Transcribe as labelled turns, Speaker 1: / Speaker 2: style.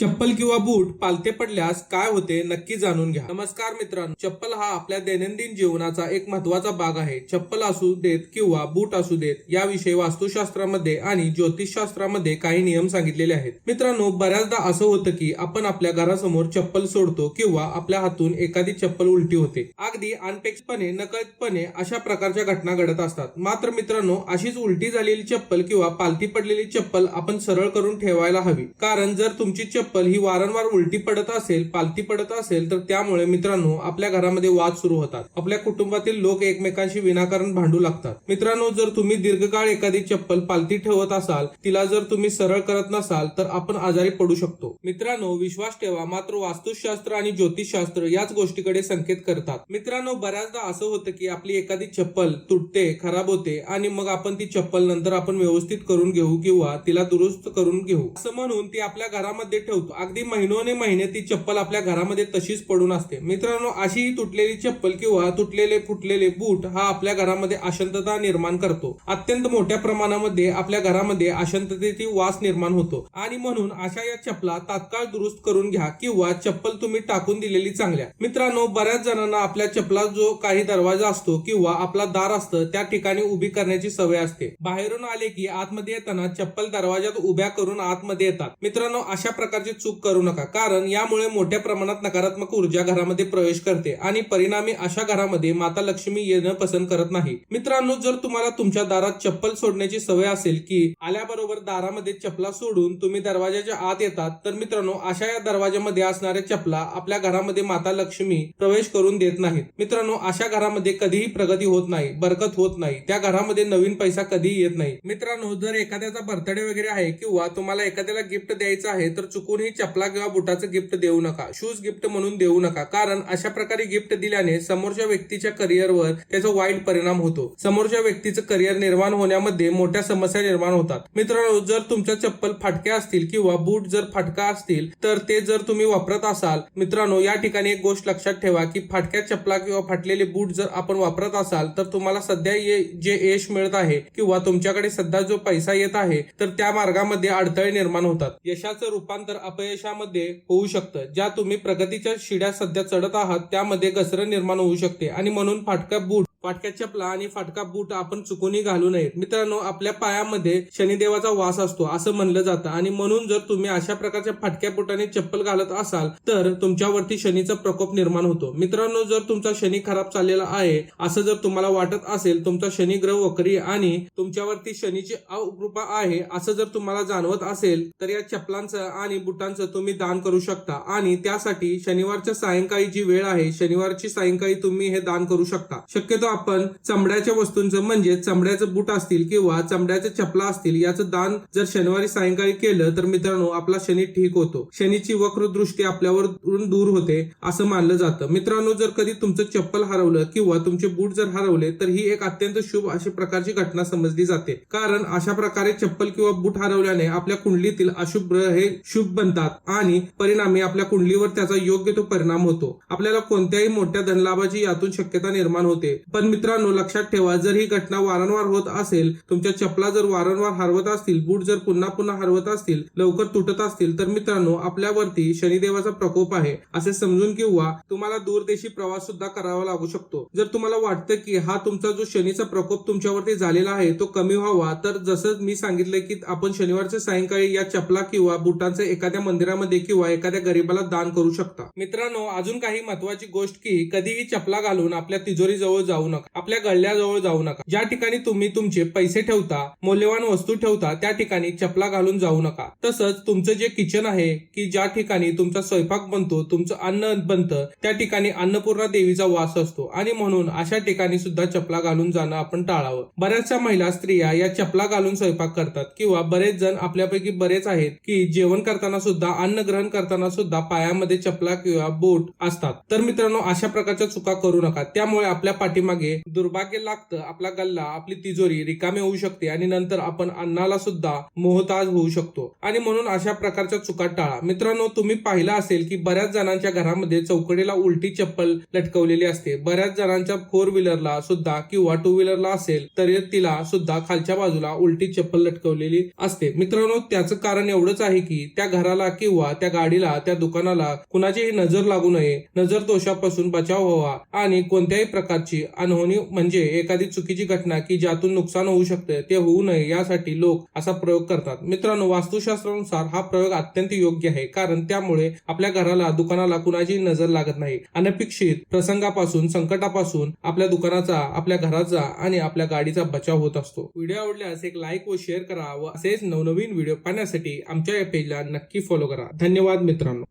Speaker 1: चप्पल किंवा बूट पालते पडल्यास काय होते नक्की जाणून घ्या. नमस्कार मित्रांनो चप्पल हा आपल्या दैनंदिन जीवनाचा एक महत्त्वाचा भाग आहे. चप्पल असू देत किंवा बूट असू देत याविषयी वास्तुशास्त्रामध्ये आणि ज्योतिषशास्त्रामध्ये काही नियम सांगितलेले आहेत. मित्रांनो बऱ्याचदा असं होतं की आपण आपल्या घरासमोर चप्पल सोडतो किंवा आपल्या हातून एखादी चप्पल उलटी होते. अगदी अनपेक्षपणे नकळतपणे अशा प्रकारच्या घटना घडत असतात. मात्र मित्रांनो अशीच उलटी झालेली चप्पल किंवा पालती पडलेली चप्पल आपण सरळ करून ठेवायला हवी. कारण जर तुमची चप्पल ही वारंवार उलटी पडत असेल पालती पडत असेल तर त्यामुळे मित्रांनो आपल्या घरामध्ये वाद सुरू होतात. आपल्या कुटुंबातील लोक एकमेकांशी विनाकारण भांडू लागतात. मित्रांनो जर तुम्ही दीर्घकाळ एखादी चप्पल पालती ठेवत असाल तिला जर तुम्ही सरळ करत नसाल तर आपण आजारी पडू शकतो. मित्रांनो विश्वास ठेवा मात्र वास्तुशास्त्र आणि ज्योतिषशास्त्र याच गोष्टीकडे संकेत करतात. मित्रांनो बऱ्याचदा असं होतं की आपली एखादी चप्पल तुटते खराब होते आणि मग आपण ती चप्पल नंतर आपण व्यवस्थित करून घेऊ किंवा तिला दुरुस्त करून घेऊ. असं म्हणून ती आपल्या घरामध्ये ठेवतो अगदी महिनोने महिने ती चप्पल आपल्या घरामध्ये तशीच पडून असते. मित्रांनो अशी ही तुटलेली चप्पल किंवा तुटलेले फुटलेले बूट हा आपल्या घरामध्ये अशांतता निर्माण करतो. अत्यंत मोठ्या प्रमाणामध्ये आपल्या घरामध्ये अशांततेची वास निर्माण होतो. आणि म्हणून अशा या चपला तात्काळ दुरुस्त करून घ्या किंवा चप्पल तुम्ही टाकून दिलेली चांगल्या. मित्रांनो बऱ्याच जणांना आपल्या चपला जो काही दरवाजा असतो किंवा आपला दार असतं त्या ठिकाणी उभी करण्याची सवय असते. बाहेरून आले की आतमध्ये येताना चप्पल दरवाजात उभ्या करून आतमध्ये येतात. मित्रांनो अशा प्रकारे प्रकारची चूक करू नका. कारण यामुळे मोठ्या प्रमाणात नकारात्मक ऊर्जा घरामध्ये प्रवेश करते आणि परिणामी अशा घरामध्ये माता लक्ष्मी येणं पसंत करत नाही. मित्रांनो जर तुम्हाला तुमच्या दारात चप्पल सोडण्याची सवय असेल की आल्याबरोबर दारामध्ये चपला सोडून तुम्ही दरवाजाच्या आत येतात तर मित्रांनो अशा या दरवाजामध्ये असणाऱ्या चपला आपल्या घरामध्ये माता लक्ष्मी प्रवेश करून देत नाहीत. मित्रांनो अशा घरामध्ये कधीही प्रगती होत नाही बरकत होत नाही. त्या घरामध्ये नवीन पैसा कधीही येत नाही. मित्रांनो जर एखाद्याचा बर्थडे वगैरे आहे किंवा तुम्हाला एखाद्याला गिफ्ट द्यायचं आहे तर चुकूनही चपला किंवा बुटाचं गिफ्ट देऊ नका शूज गिफ्ट म्हणून देऊ नका. कारण अशा प्रकारे गिफ्ट दिल्याने समोरच्या व्यक्तीच्या करिअरवर त्याचा वाईट परिणाम होतो. समोरच्या व्यक्तीचं करिअर निर्माण होण्यामध्ये मोठ्या समस्या निर्माण होतात. मित्रांनो जर तुमच्या चप्पल फाटक्या असतील किंवा बूट जर फाटका असतील तर ते जर तुम्ही वापरत असाल मित्रांनो या ठिकाणी एक गोष्ट लक्षात ठेवा की फाटक्या चपला किंवा फाटलेले बूट जर आपण वापरत असाल तर तुम्हाला सध्या ये- जे यश मिळत आहे किंवा तुमच्याकडे सध्या जो पैसा येत आहे तर त्या मार्गामध्ये अडथळे निर्माण होतात. यशाचं रूपांतर अपयशामध्ये होऊ शकतं ज्या तुम्ही प्रगतीच्या शिड्या सध्या चढत आहात त्यामध्ये घसरण निर्माण होऊ शकते आणि म्हणून फाटक्या बूट फाटक्या चपला आणि फाटका बूट आपण चुकूनही घालू नयेत. मित्रांनो आपल्या पायामध्ये शनिदेवाचा वास असतो असं म्हणलं जातं. आणि म्हणून जर तुम्ही अशा प्रकारच्या फाटक्या बुटाने चप्पल घालत असाल तर तुमच्यावरती शनीचा प्रकोप निर्माण होतो. मित्रांनो जर तुमचा शनी खराब चाललेला आहे असं जर तुम्हाला वाटत असेल तुमचा शनी ग्रह वक्री आणि तुमच्यावरती शनीची अवकृपा आहे असं जर तुम्हाला जाणवत असेल तर या चपलांचं आणि बुटांचं तुम्ही दान करू शकता. आणि त्यासाठी शनिवारच्या सायंकाळी जी वेळ आहे शनिवारची सायंकाळी तुम्ही हे दान करू शकता. शक्यतो आपण चमड्याच्या वस्तूंचं म्हणजे चमड्याचं बूट असतील किंवा चमड्याच्या चपला असतील याचं दान जर शनिवारी सायंकाळी केलं तर मित्रांनो आपला शनी ठीक होतो. शनीची वक्र दृष्टी आपल्यावर दूर होते असं मानलं जातं. मित्रांनो जर कधी तुमचं चप्पल हरवलं किंवा तुमचे बूट जर हरवले तर ही एक अत्यंत शुभ अशी प्रकारची घटना समजली जाते. कारण अशा प्रकारे चप्पल किंवा बूट हरवल्याने आपल्या कुंडलीतील अशुभ ग्रह हे शुभ बनतात आणि परिणामी आपल्या कुंडलीवर त्याचा योग्य तो परिणाम होतो. आपल्याला कोणत्याही मोठ्या धनलाभाची यातून शक्यता निर्माण होते. पण मित्रांनो लक्षात ठेवा जर ही घटना वारंवार होत असेल तुमच्या चपला जर वारंवार हरवत असतील बूट जर पुन्हा पुन्हा हरवत असतील लवकर तुटत असतील तर मित्रांनो आपल्यावरती शनिदेवाचा प्रकोप आहे असे समजून किंवा तुम्हाला दूरदेशी प्रवास सुद्धा करावा लागू शकतो. जर तुम्हाला वाटतं की हा तुमचा जो शनीचा प्रकोप तुमच्यावरती झालेला आहे तो कमी व्हावा तर जसं मी सांगितलं की आपण शनिवारच्या सायंकाळी या चपला किंवा बुटांचं एखाद्या मंदिरामध्ये किंवा एखाद्या गरीबाला दान करू शकता. मित्रांनो अजून काही महत्वाची गोष्ट की कधीही चपला घालून आपल्या तिजोरीजवळ जाऊन नका. आपल्या गळल्याजवळ जाऊ नका. ज्या ठिकाणी तुम्ही तुमचे पैसे ठेवता मौल्यवान वस्तू ठेवता त्या ठिकाणी चपला घालून जाऊ नका. तसंच तुमचं जे किचन आहे की ज्या ठिकाणी तुमचा स्वयंपाक बनतो तुमचं अन्न बनतं त्या ठिकाणी अन्नपूर्णा देवीचा वास असतो. आणि म्हणून अशा ठिकाणी सुद्धा चपला घालून जाणं आपण टाळावं. बऱ्याचशा महिला स्त्रिया या चपला घालून स्वयंपाक करतात. किंवा बरेच जण आपल्यापैकी बरेच आहेत की जेवण करताना सुद्धा अन्न ग्रहण करताना सुद्धा पायामध्ये चपला किंवा बोट असतात. तर मित्रांनो अशा प्रकारच्या चुका करू नका. त्यामुळे आपल्या पाठीमागे मागे दुर्भाग्य लागतं आपला गल्ला आपली तिजोरी रिकामी होऊ शकते आणि नंतर आपण अन्नाला सुद्धा मोहताज होऊ शकतो. आणि म्हणून अशा प्रकारच्या चुका टाळा. मित्रांनो तुम्ही पाहिलं असेल की बऱ्याच जणांच्या घरामध्ये चौकडीला उलटी चप्पल लटकवलेली असते. बऱ्याच जणांच्या फोर व्हीलरला सुद्धा किंवा टू व्हीलरला असेल तर तिला सुद्धा खालच्या बाजूला उलटी चप्पल लटकवलेली असते. मित्रांनो त्याचं कारण एवढंच आहे की त्या घराला किंवा त्या गाडीला त्या दुकानाला कुणाचीही नजर लागू नये. नजर दोषापासून बचाव व्हावा आणि कोणत्याही प्रकारची अनहोनी म्हणजे एखादी चुकीची घटना की ज्यातून नुकसान होऊ शकते ते होऊ नये यासाठी लोक असा प्रयोग करतात. मित्रांनो वास्तुशास्त्रानुसार हा प्रयोग अत्यंत योग्य आहे कारण त्यामुळे आपल्या घराला दुकानाला कुणाची नजर लागत नाही. अनपेक्षित प्रसंगापासून संकटापासून आपल्या दुकानाचा आपल्या घराचा आणि आपल्या गाडीचा बचाव होत असतो. व्हिडिओ आवडल्यास एक लाईक व शेअर करा व असेच नवनवीन व्हिडिओ पाहण्यासाठी आमच्या या पेजला नक्की फॉलो करा. धन्यवाद मित्रांनो.